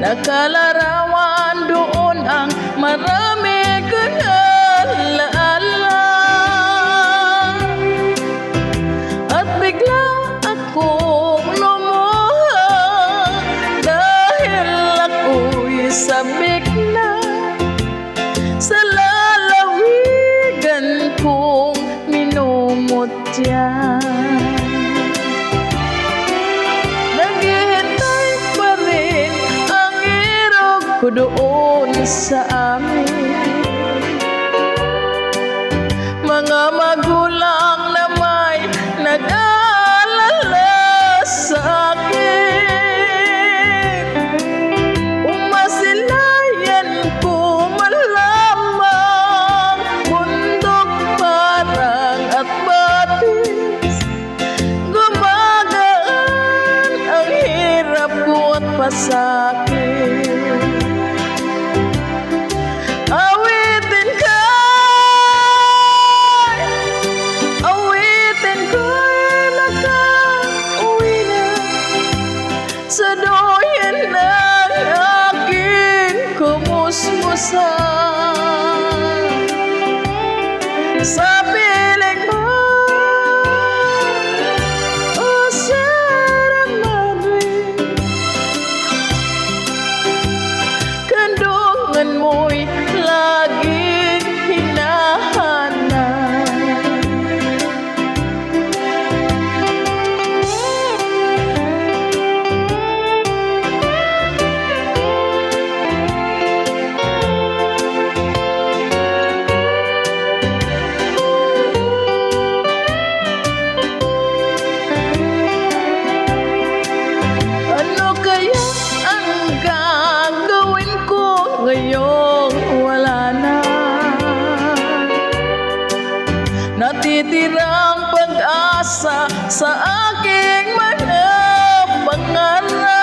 nakalarawan doon ang marami alaala At bigla akong lumuha Dahil ako'y sabik na Sa lalawigan kong minumutya doon sa amin. Mga magulang na may nag-aalala sa akin. Umasilayan ko malamang Bundok parang at batis Gumagaan ang hirap ko at pasakit Natitirang pag-asa sa aking mga pangarap